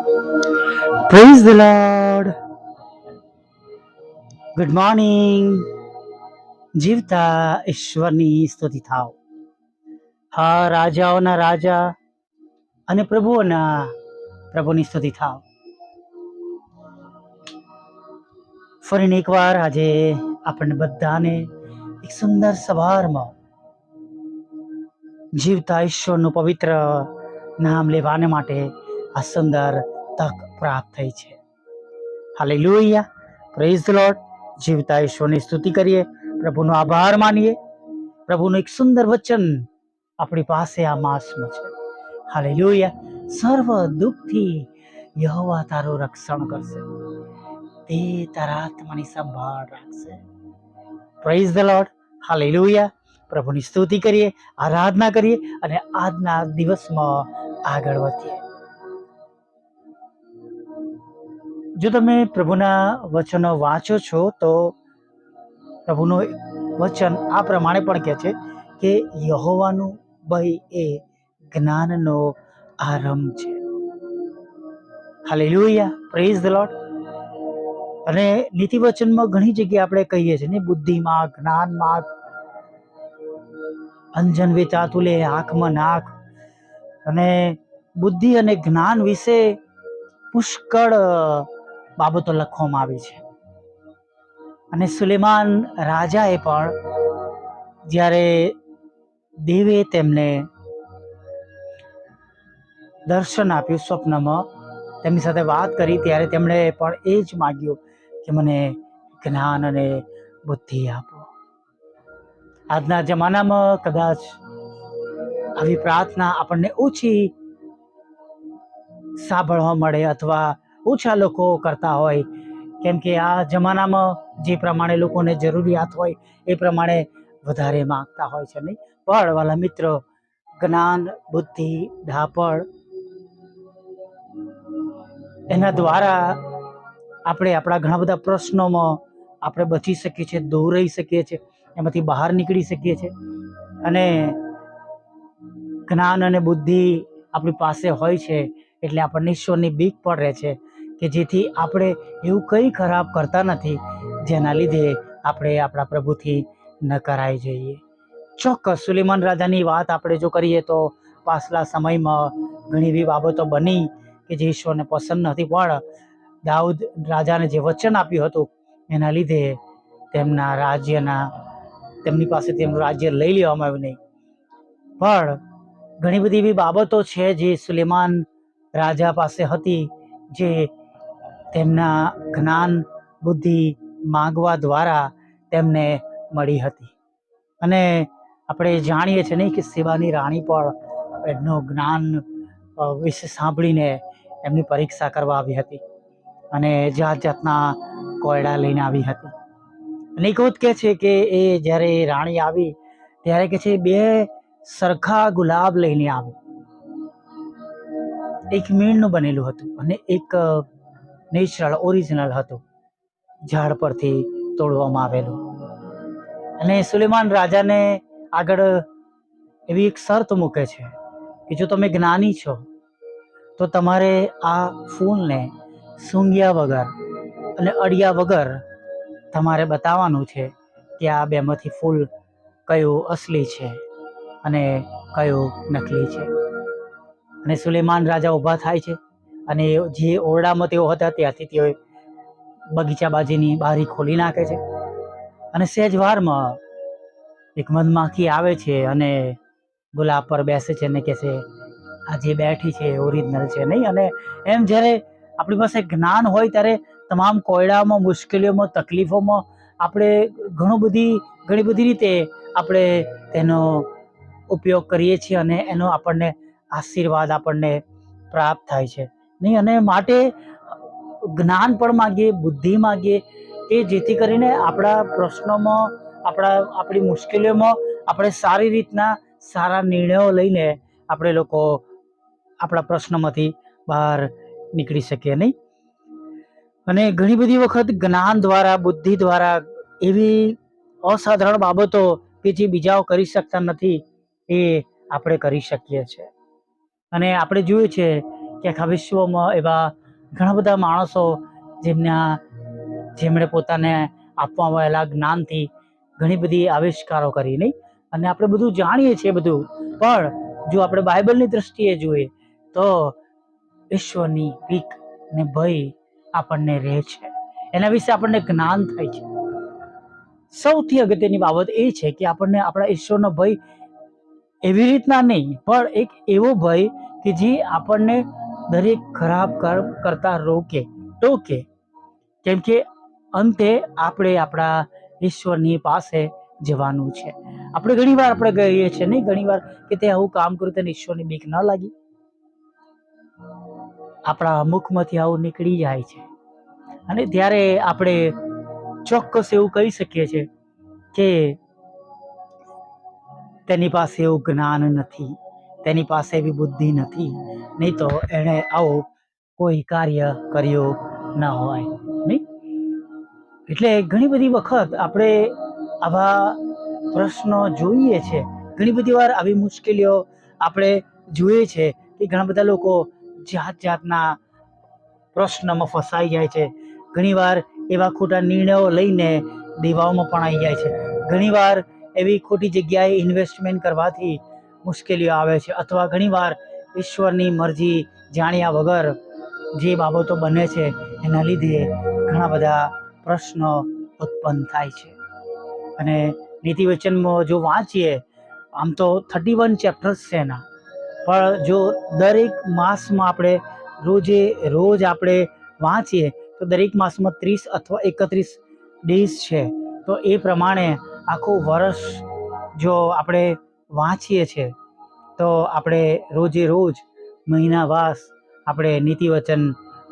Praise the lord good morning જીવતા ઈશ્વરની સ્તુતિ થાવ. હા, રાજાઓના રાજા અને પ્રભુઓના પ્રભુની સ્તુતિ થાવ. ફરીને એકવાર આજે આપણને બધાને એક સુંદર સવારમાં જીવતા ઈશ્વરનું પવિત્ર નામ લેવાને માટે આ સુંદર તક પ્રાપ્ત થઈ છે. હાલેલુયા. પ્રેઝ લોટ જીવતા ઈશ્વરની સ્તુતિ કરીએ. પ્રભુનો આભાર માનીએ. પ્રભુનું એક સુંદર વચન આપણી પાસે આ માસમાં છે. હાલે લોહિયા સર્વ દુઃખથી યહોવા તારું રક્ષણ કરશે. તે તારા આત્માની સંભાળ રાખશે. પ્રેઝ ધ લોર્ડ લોહિયા પ્રભુની સ્તુતિ કરીએ, આરાધના કરીએ અને આજના દિવસમાં આગળ વધીએ. જો તમે પ્રભુના વચનો વાંચો છો, તો પ્રભુનું વચન આ પ્રમાણે પણ કહે છે કે યહોવાનું ભય એ જ્ઞાનનો આરંભ છે. હાલેલુયા પ્રેઝ ધ લોટ અને નીતિ વચનમાં ઘણી જગ્યાએ આપણે કહીએ છીએ ને, બુદ્ધિમાં, જ્ઞાનમાં, અંજન વેચાતું લે આંખમાં નાક અને બુદ્ધિ અને જ્ઞાન વિશે પુષ્કળ બાબતો લખવામાં આવી છે. અને સુલેમાન રાજાએ પણ જ્યારે દેવે તેમને દર્શન આપ્યું સ્વપ્નમાં, તેમની સાથે વાત કરી, ત્યારે તેમણે પણ એ જ માગ્યું કે મને જ્ઞાન અને બુદ્ધિ આપો. આજના જમાનામાં કદાચ આવી પ્રાર્થના આપણને ઓછી સાંભળવા મળે અથવા ઓછા લોકો કરતા હોય. કેમ કે આ જમાનામાં જે પ્રમાણે લોકોને જરૂરિયાત હોય, એ પ્રમાણે વધારે માંગતા હોય છે નહીં. પણ વાલા મિત્રો, જ્ઞાન, બુદ્ધિ ઢાપણ એના દ્વારા આપણે આપણા ઘણા બધા પ્રશ્નોમાં આપણે બચી શકીએ છીએ, દૂર રહી શકીએ છીએ, એમાંથી બહાર નીકળી શકીએ છીએ. અને જ્ઞાન અને બુદ્ધિ આપણી પાસે હોય છે, એટલે આપણને ઈશ્વરની બીક પણ રહે છે. કે જેથી આપણે એવું કંઈ ખરાબ કરતા નથી, જેના લીધે આપણે આપણા પ્રભુથી ન કરાઈ જઈએ. ચોક્કસ સુલેમાન રાજાની વાત આપણે જો કરીએ તો પાછલા સમયમાં ઘણી એવી બાબતો બની કે જે ઈશ્વરને પસંદ નથી, પણ દાઉદ રાજાને જે વચન આપ્યું હતું, એના લીધે તેમના રાજ્યના, તેમની પાસે તેમનું રાજ્ય લઈ લેવામાં આવ્યું નહીં. પણ ઘણી બધી એવી બાબતો છે જે સુલેમાન રાજા પાસે હતી, જે તેમના જ્ઞાન, બુદ્ધિ માગવા દ્વારા તેમને મળી હતી. અને આપણે જાણીએ છીએ નહીં કે શિવાની રાણી પણ એમનું જ્ઞાન વિશે સાંભળીને એમની પરીક્ષા કરવા આવી હતી અને જાત જાતના કોયડા લઈને આવી હતી. વખત કહે છે કે એ જ્યારે રાણી આવી, ત્યારે કે છે બે સરખા ગુલાબ લઈને આવી. એક મીણનું બનેલું હતું અને એક નેચરલ ઓરિજિનલ હતું. ઝાડ પરથી તોડવામાં આવેલું. અને સુલેમાન રાજાને આગળ એવી એક શરત મૂકે છે કે જો તમે જ્ઞાની છો, તો તમારે આ ફૂલને સૂંઘ્યા વગર અને અડિયા વગર તમારે બતાવવાનું છે કે આ બેમાંથી ફૂલ કયું અસલી છે અને કયું નકલી છે. અને સુલેમાન રાજા ઊભા થાય છે. અને જે ઓરડામાં તેઓ હતા ત્યાંથી તેઓ બગીચા બાજીની બારી ખોલી નાખે છે. અને સહેજવારમાં એક મધમાખી આવે છે અને ગુલાબ પર બેસે છે અને કહે છે, આ જે બેઠી છે ઓરિજિનલ છે નહીં? અને એમ જ્યારે આપણી પાસે જ્ઞાન હોય ત્યારે તમામ કોયડામાં, મુશ્કેલીઓમાં, તકલીફોમાં આપણે ઘણું બધી, ઘણી બધી રીતે આપણે તેનો ઉપયોગ કરીએ છીએ અને એનો આપણને આશીર્વાદ આપણને પ્રાપ્ત થાય છે. નહીં, અને માટે જ્ઞાન પણ માગીએ, બુદ્ધિ માગીએ, કે જેથી કરીને આપણા પ્રશ્નોમાં, આપણા, આપણી મુશ્કેલીઓમાં આપણે સારી રીતના સારા નિર્ણયો લઈને આપણે લોકો આપણા પ્રશ્નોમાંથી બહાર નીકળી શકીએ, નહીં? અને ઘણી બધી વખત જ્ઞાન દ્વારા, બુદ્ધિ દ્વારા એવી અસાધારણ બાબતો કે જે બીજાઓ કરી શકતા નથી, એ આપણે કરી શકીએ છીએ. અને આપણે જોઈએ છે કે આખા વિશ્વમાં એવા ઘણા બધા માણસો જેમના જેમણે પોતાને આપવામાં આવેલા જ્ઞાનથી ઘણી બધી આવિષ્કારો કરી, નહીં? અને આપણે બધું જાણીએ છીએ બધું. પણ જો આપણે બાઇબલની દ્રષ્ટિએ જોઈએ, તો ઈશ્વરની પીક ને ભય આપણને રહે છે. એના વિશે આપણને જ્ઞાન થાય છે. સૌથી અગત્યની બાબત એ છે કે આપણને આપણા ઈશ્વરનો ભય એવી રીતના નહીં, પણ એક એવો ભય કે જે આપણને દરેક ખરાબ કર્મ કરતા રોકે, ટોકે. કેમ કે અંતે આપણે આપણા ઈશ્વરની પાસે જવાનું છે. આપણે ઘણીવાર આપણે કહીએ છીએ નહીં, ઘણીવાર કે તે આવું કામ કર્યું તેને ઈશ્વરની બીક ન લાગી. આપણા મુખમાંથી આવું નીકળી જાય છે. અને ત્યારે આપણે ચોક્કસ એવું કહી શકીએ છીએ કે તેની પાસે એવું જ્ઞાન નથી. તેની પાસે એવી બુદ્ધિ નથી. નહીં તો એણે આવું કોઈ કાર્ય કર્યું ન હોય. નહીં? એટલે ઘણી બધી વખત આપણે આવા પ્રશ્નો જોઈએ છે. ઘણી બધી વાર આવી મુશ્કેલીઓ આપણે જોઈએ છે કે ઘણા બધા લોકો જાત જાતના પ્રશ્નમાં ફસાઈ જાય છે. ઘણીવાર એવા ખોટા નિર્ણયો લઈને દેવાઓમાં પણ આવી જાય છે. ઘણીવાર એવી ખોટી જગ્યાએ ઇન્વેસ્ટમેન્ટ કરવાથી મુશ્કેલીઓ આવે છે અથવા ઘણીવાર ઈશ્વરની મરજી જાણ્યા વગર જે બાબતો બને છે એના લીધે ઘણા બધા પ્રશ્નો ઉત્પન્ન થાય છે. અને નીતિ વચનમાં જો વાંચીએ, આમ તો થર્ટી વન ચેપ્ટર્સ છે એના. પણ જો દરેક માસમાં આપણે રોજે રોજ આપણે વાંચીએ, તો દરેક માસમાં ત્રીસ અથવા એકત્રીસ ડેઝ છે. તો એ પ્રમાણે આખું વર્ષ જો આપણે વાંચીએ છીએ, તો આપણે રોજે રોજ મહિનાવાસ આપણે નીતિવચન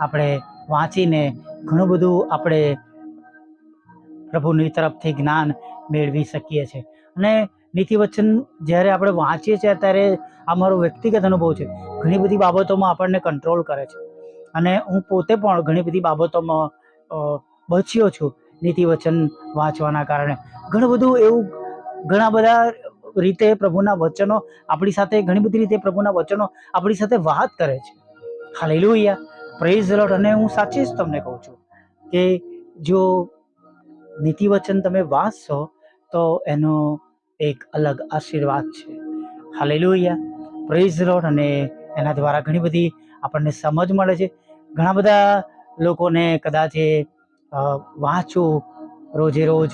આપણે વાંચીને ઘણું બધું આપણે પ્રભુની તરફથી જ્ઞાન મેળવી શકીએ છીએ. અને નીતિવચન જ્યારે આપણે વાંચીએ છીએ ત્યારે આ મારો વ્યક્તિગત અનુભવ છે. ઘણી બધી બાબતોમાં આપણને કંટ્રોલ કરે છે. અને હું પોતે પણ ઘણી બધી બાબતોમાં બચ્યો છું નીતિવચન વાંચવાના કારણે. ઘણું બધું એવું ઘણા બધા રીતે પ્રભુના વચનો આપણી સાથે, ઘણી બધી રીતે પ્રભુના વચનો આપણી સાથે વાત કરે છે. હાલેલુયા. પ્રેઝ લોટ અને હું સાચી જ તમને કહું છું કે જો નીતિ વચન તમે વાંચશો, તો એનો એક અલગ આશીર્વાદ છે. હાલેલુયા. પ્રેઝ લોટ અને એના દ્વારા ઘણી બધી આપણને સમજ મળે છે. ઘણા બધા લોકોને કદાચ એ વાંચવું રોજે રોજ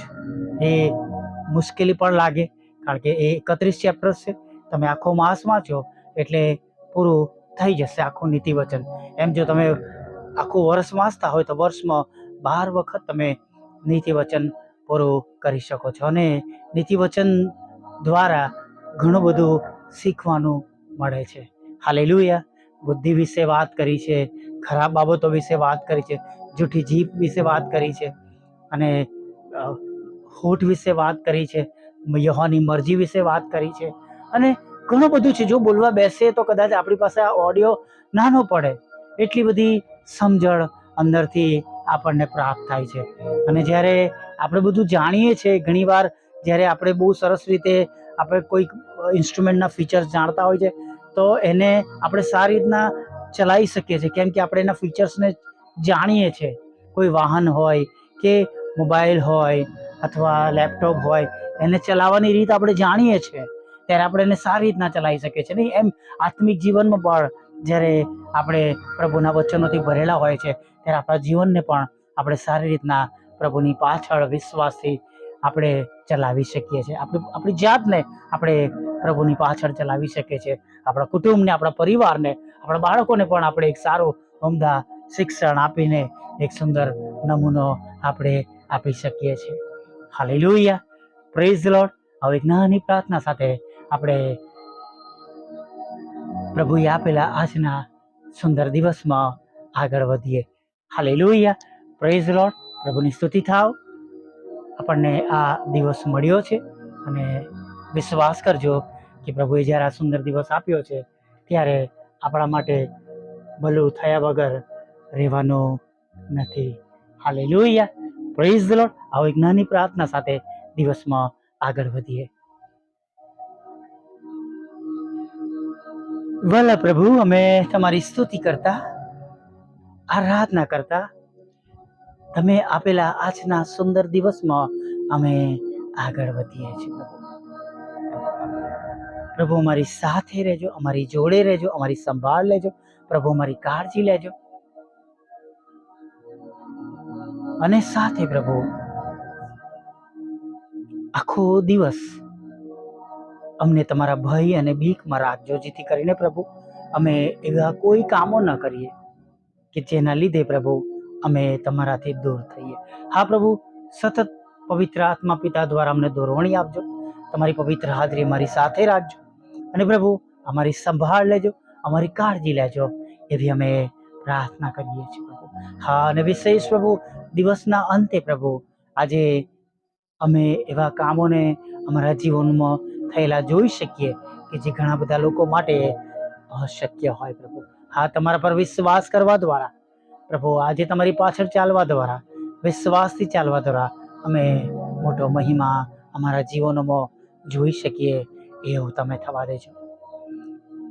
એ મુશ્કેલી પણ લાગે. કારણ કે એ એકત્રીસ ચેપ્ટર્સ છે. તમે આખો માસ વાંચો એટલે પૂરું થઈ જશે આખું નીતિવચન. એમ જો તમે આખું વર્ષ વાંચતા હોય તો વર્ષમાં બાર વખત તમે નીતિવચન પૂરું કરી શકો છો અને નીતિવચન દ્વારા ઘણું બધું શીખવાનું મળે છે. હાલેલુયા. બુદ્ધિ વિશે વાત કરી છે, ખરાબ બાબતો વિશે વાત કરી છે, જૂઠી જીભ વિશે વાત કરી છે અને હોઠ વિશે વાત કરી છે. યહોની મરજી વિશે વાત કરી છે. અને ઘણું બધું છે, જો બોલવા બેસીએ તો કદાચ આપણી પાસે આ ઓડિયો નાનો પડે. એટલી બધી સમજણ અંદરથી આપણને પ્રાપ્ત થાય છે. અને જ્યારે આપણે બધું જાણીએ છીએ, ઘણીવાર જ્યારે આપણે બહુ સરસ રીતે આપણે કોઈક ઇન્સ્ટ્રુમેન્ટના ફીચર્સ જાણતા હોય છે, તો એને આપણે સારી રીતના ચલાવી શકીએ છીએ. કેમ કે આપણે એના ફીચર્સને જાણીએ છીએ. કોઈ વાહન હોય કે મોબાઈલ હોય અથવા લેપટોપ હોય એને ચલાવવાની રીત આપણે જાણીએ છીએ, ત્યારે આપણે એને સારી રીતના ચલાવી શકીએ છીએ. નહીં, એમ આત્મિક જીવનમાં પણ જ્યારે આપણે પ્રભુના વચનોથી ભરેલા હોય છે, ત્યારે આપણા જીવનને પણ આપણે સારી રીતના પ્રભુની પાછળ વિશ્વાસથી આપણે ચલાવી શકીએ છીએ. આપણે, આપણી જાતને આપણે પ્રભુની પાછળ ચલાવી શકીએ છીએ. આપણા કુટુંબને, આપણા પરિવારને, આપણા બાળકોને પણ આપણે એક સારું ઉમદા શિક્ષણ આપીને એક સુંદર નમૂનો આપણે આપી શકીએ છીએ. હાલેલુયા. પ્રેઝ લોટ હવે એક નાની પ્રાર્થના સાથે આપણે પ્રભુએ આપેલા આજના સુંદર દિવસમાં આગળ વધીએ. હાલેલુયા પ્રેઝ લોટ પ્રભુની સ્તુતિ થાવ. આપણને આ દિવસ મળ્યો છે અને વિશ્વાસ કરજો કે પ્રભુએ જ્યારે આ સુંદર દિવસ આપ્યો છે, ત્યારે આપણા માટે ભલું થયા વગર રહેવાનું નથી. હાલે લોહિયા પ્રેઝ લોટ આવો એક નાની પ્રાર્થના સાથે દિવસમાં આગળ વધીએ. વાલા પ્રભુ, અમે તમારી સ્તુતિ કરતા, આરાધના કરતા, તમે આપેલા આજના સુંદર દિવસમાં અમે આગળ વધીએ છીએ પ્રભુ. અમારી સાથે રહેજો, અમારી જોડે રહેજો, અમારી સંભાળ લેજો, પ્રભુ, અમારી કાળજી લેજો. અને સાથે પ્રભુ આખો દિવસ અમને તમારા ભય અને બીકમાં રાખજો જેથી કરીને પ્રભુ, અમે એવા કોઈ કામો ન કરીએ કે જેના લીધે પ્રભુ, અમે તમારાથી દૂર થઈએ. હા પ્રભુ, સતત પવિત્ર આત્મા પિતા દ્વારા અમને દોરવણી આપજો. તમારી પવિત્ર હાજરી અમારી સાથે રાખજો. અને પ્રભુ, અમારી સંભાળ લેજો, અમારી કાળજી લેજો એવી અમે પ્રાર્થના કરીએ છીએ પ્રભુ. હા અને વિશેષ પ્રભુ, દિવસના અંતે પ્રભુ, આજે અમે એવા કામોને અમારા જીવનમાં થયેલા જોઈ શકીએ કે જે ઘણા બધા લોકો માટે અશક્ય હોય પ્રભુ. હા, તમારા પર વિશ્વાસ કરવા દ્વારા. પ્રભુ, આજે તમારી પાછળ ચાલવા દ્વારા, વિશ્વાસથી ચાલવા દ્વારા અમે મોટો મહિમા અમારા જીવનોમાં જોઈ શકીએ એવું તમે થવા દેજો.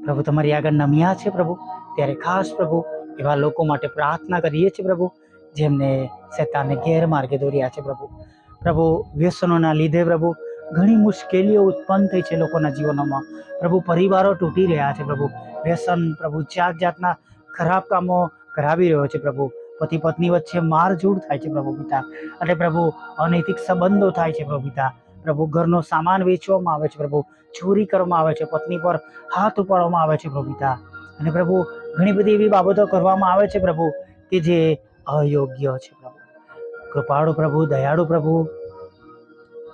પ્રભુ, તમારી આગળ નમ્યા છે પ્રભુ. ત્યારે ખાસ પ્રભુ, એવા લોકો માટે પ્રાર્થના કરીએ છીએ પ્રભુ, જેમને શેતાને ગેરમાર્ગે દોર્યા છે પ્રભુ. પ્રભુ, વ્યસનોના લીધે પ્રભુ, ઘણી મુશ્કેલીઓ ઉત્પન્ન થઈ છે લોકોના જીવનોમાં. પ્રભુ, પરિવારો તૂટી રહ્યા છે પ્રભુ. વ્યસન પ્રભુ જાત જાતના ખરાબ કામો કરાવી રહ્યો છે પ્રભુ. પતિ પત્ની વચ્ચે મારઝૂડ થાય છે પ્રભુ પિતા. અને પ્રભુ, અનૈતિક સંબંધો થાય છે પ્રભુ પિતા. પ્રભુ, ઘરનો સામાન વેચવામાં આવે છે પ્રભુ. ચોરી કરવામાં આવે છે. પત્ની પર હાથ ઉપાડવામાં આવે છે પ્રભુ પિતા. અને પ્રભુ, ઘણી બધી એવી બાબતો કરવામાં આવે છે પ્રભુ કે જે અયોગ્ય છે પ્રભુ. કૃપાળુ પ્રભુ, દયાળુ પ્રભુ.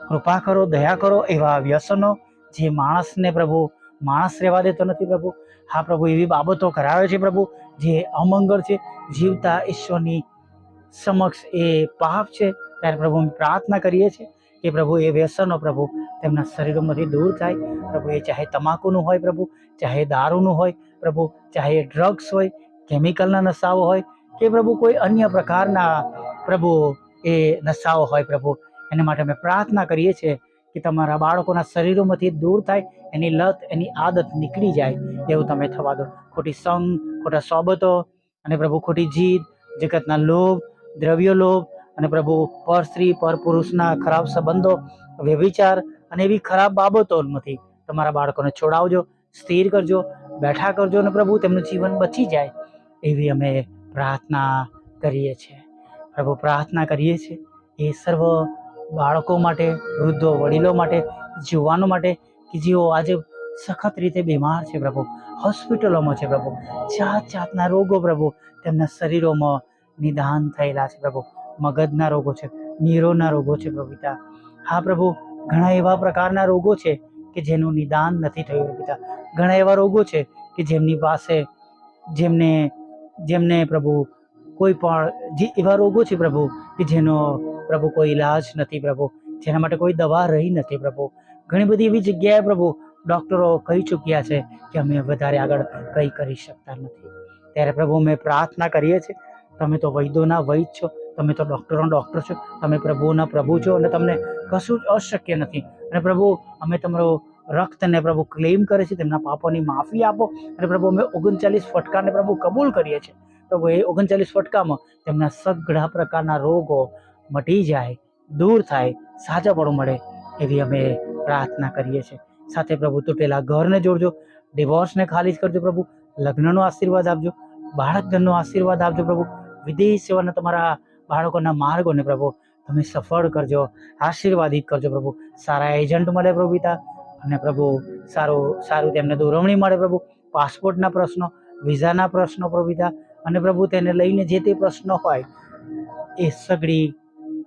કૃપા કરો, દયા કરો એવા વ્યસનો જે માણસને પ્રભુ, માણસ રહેવા દેતો નથી પ્રભુ. હા પ્રભુ, એવી બાબતો કરાવે છે પ્રભુ, જે અમંગળ છે. જીવતા ઈશ્વરની સમક્ષ એ પાપ છે. ત્યારે પ્રભુ અમે પ્રાર્થના કરીએ છીએ કે પ્રભુ એ વ્યસનો પ્રભુ તેમના શરીરમાંથી દૂર થાય. પ્રભુ એ ચાહે તમાકુનું હોય પ્રભુ, ચાહે દારૂનું હોય પ્રભુ, ચાહે ડ્રગ્સ હોય કેમિકલના નશાઓ હોય કે પ્રભુ કોઈ અન્ય પ્રકારના પ્રભુ એ નશાઓ હોય પ્રભુ. એના માટે અમે પ્રાર્થના કરીએ છીએ કે તમારા બાળકોના શરીરોમાંથી દૂર થાય, એની લત, એની આદત નીકળી જાય એવું તમે થવા દો. ખોટી સંગ ખોટા સોબતો અને પ્રભુ ખોટી જીદ, જગતના લોભ, દ્રવ્ય લોભ અને પ્રભુ પર સ્ત્રી, પર પુરુષના ખરાબ સંબંધો વ્યભિચાર અને એવી ખરાબ બાબતોમાંથી તમારા બાળકોને છોડાવજો, સ્થિર કરજો, બેઠા કરજો અને પ્રભુ તેમનું જીવન બચી જાય એવી અમે પ્રાર્થના કરીએ છીએ. પ્રભુ પ્રાર્થના કરીએ છીએ. એ સર્વ બાળકો માટે, વૃદ્ધો, વડીલો માટે, યુવાનો માટે કે જેઓ આજે સખત રીતે બીમાર છે પ્રભુ, હોસ્પિટલોમાં છે પ્રભુ, જાત જાતના રોગો પ્રભુ તેમના શરીરોમાં નિદાન થયેલા છે પ્રભુ. મગજના રોગો છે, નીરોના રોગો છે પ્રભુ હા પ્રભુ, ઘણા એવા પ્રકારના રોગો છે કે જેનું નિદાન નથી થયું પિતા. ઘણા એવા રોગો છે કે જેમની પાસે, જેમને જેમને પ્રભુ કોઈ પણ જે એવા રોગો છે પ્રભુ, કે જેનો પ્રભુ કોઈ ઈલાજ નથી પ્રભુ, જેના માટે કોઈ દવા રહી નથી પ્રભુ. ઘણી બધી એવી જગ્યાએ પ્રભુ ડૉક્ટરો કહી ચૂક્યા છે કે અમે વધારે આગળ કંઈ કરી શકતા નથી. ત્યારે પ્રભુ અમે પ્રાર્થના કરીએ છીએ, તમે તો વૈદ્યોના વૈદ છો, તમે તો ડૉક્ટરોના ડૉક્ટર છો, તમે પ્રભુના પ્રભુ છો અને તમને કશું જ અશક્ય નથી. અને પ્રભુ, અમે તમારો રક્તને પ્રભુ ક્લેમ કરે છે, તેમના પાપોની માફી આપો. અને પ્રભુ, અમે ઓગણચાલીસ ફટકારને પ્રભુ કબૂલ કરીએ છીએ. પ્રભુ એ ઓગણચાલીસ ફટકામાં તેમના સઘળા પ્રકારના રોગો મટી જાય, દૂર થાય સાજાપણું મળે એવી અમે પ્રાર્થના કરીએ છીએ. સાથે પ્રભુ તૂટેલા ઘરને જોડજો, ડિવોર્સને ખાલી જ કરજો પ્રભુ, લગ્નનો આશીર્વાદ આપજો બાળકધનનો આશીર્વાદ આપજો પ્રભુ વિદેશ સેવાના તમારા બાળકોના માર્ગોને પ્રભુ તમે સફળ કરજો, આશીર્વાદિત કરજો પ્રભુ. સારા એજન્ટ મળે પ્રભુ પિતા, અને પ્રભુ સારું સારું તેમને દોરવણી મળે પ્રભુ. પાસપોર્ટના પ્રશ્નો, વિઝાના પ્રશ્નો પ્રભુ પિતા અને પ્રભુ તેને લઈને જે તે પ્રશ્નો હોય, એ સગળી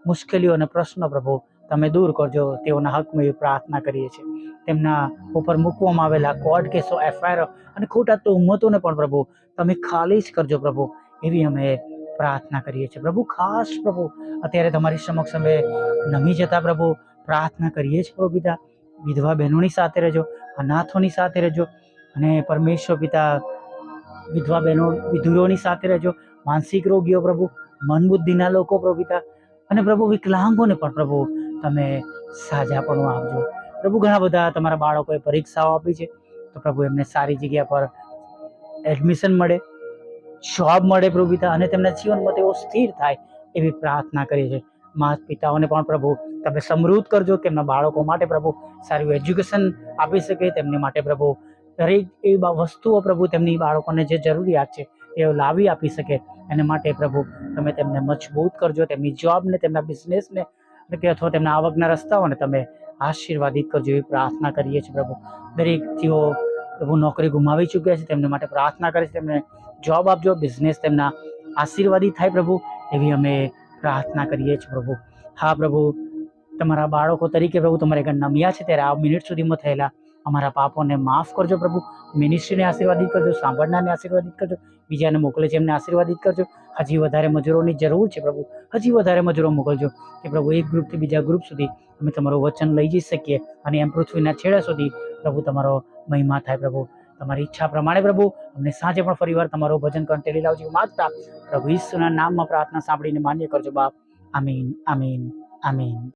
મુશ્કેલીઓ અને પ્રશ્નો પ્રભુ તમે દૂર કરજો. તેઓના હકમાં એવી પ્રાર્થના કરીએ છીએ. તેમના ઉપર મૂકવામાં આવેલા કોર્ટ કેસો, એફઆઈઆર અને ખોટા તોહમતોને પણ પ્રભુ તમે ખાલી જ કરજો પ્રભુ, એવી અમે પ્રાર્થના કરીએ છીએ. પ્રભુ, ખાસ પ્રભુ, અત્યારે તમારી સમક્ષ અમે નમી જતા પ્રભુ, પ્રાર્થના કરીએ છીએ પ્રભુ પિતા. વિધવા બહેનોની સાથે રહેજો, અનાથોની સાથે રહેજો અને પરમેશ્વર પિતા વિધવા બહેનો વિધુરોની સાથે રહેજો. માનસિક રોગીઓ પ્રભુ મન બુદ્ધિના લોકો પ્રભુ અને પ્રભુ વિકલાંગોને પણ પ્રભુ તમે સાજાપણું આપજો. પ્રભુ ઘણા બધા તમારા બાળકોએ પરીક્ષાઓ આપી છે. તો પ્રભુ એમને સારી જગ્યા પર એડમિશન મળે જોબ મળે પ્રભુ અને તેમના જીવનમાં તેઓ સ્થિર થાય એવી પ્રાર્થના કરીએ છીએ. માતા પિતાઓને પણ પ્રભુ તમે સમૃદ્ધ કરજો. કે એમના બાળકો માટે પ્રભુ સારું એજ્યુકેશન આપી શકે. તેમની માટે પ્રભુ દરેક એવી વસ્તુઓ પ્રભુ તેમની બાળકોને જે જરૂરિયાત છે, તેઓ લાવી આપી શકે. એને માટે પ્રભુ, તમે તેમને મજબૂત કરજો, તેમની જોબને, તેમના બિઝનેસને કે અથવા તેમના આવકના રસ્તાઓને તમે આશીર્વાદિત કરજો એવી પ્રાર્થના કરીએ છીએ પ્રભુ. દરેક જેઓ પ્રભુ નોકરી ગુમાવી ચૂક્યા છે, તેમને માટે પ્રાર્થના કરે છે, તેમને જોબ આપજો, બિઝનેસ તેમના આશીર્વાદિત થાય પ્રભુ, એવી અમે પ્રાર્થના કરીએ છીએ પ્રભુ. હા પ્રભુ, તમારા બાળકો તરીકે પ્રભુ તમારે ઘર નમ્યા છે, ત્યારે આ મિનિટ સુધીમાં થયેલા અમારા પાપોને માફ કરજો પ્રભુ. મિનિસ્ટ્રીને આશીર્વાદિત કરજો, સાંભળનારને આશીર્વાદિત કરજો. બીજાને મોકલે છે એમને આશીર્વાદિત કરજો. હજી વધારે મજૂરોની જરૂર છે પ્રભુ. હજી વધારે મજૂરો મોકલજો. કે પ્રભુ એક ગ્રુપથી બીજા ગ્રુપ સુધી અમે તમારું વચન લઈ જઈ શકીએ અને એમ પૃથ્વીના છેડા સુધી પ્રભુ તમારો મહિમા થાય પ્રભુ. તમારી ઈચ્છા પ્રમાણે પ્રભુ અમને સાંજે પણ ફરીવાર તમારું ભજન કંટેલી લાવજો. માગતા પ્રભુ ઈસુના નામમાં પ્રાર્થના સાંભળીને માન્ય કરજો બાપ. આમીન આમીન આમીન.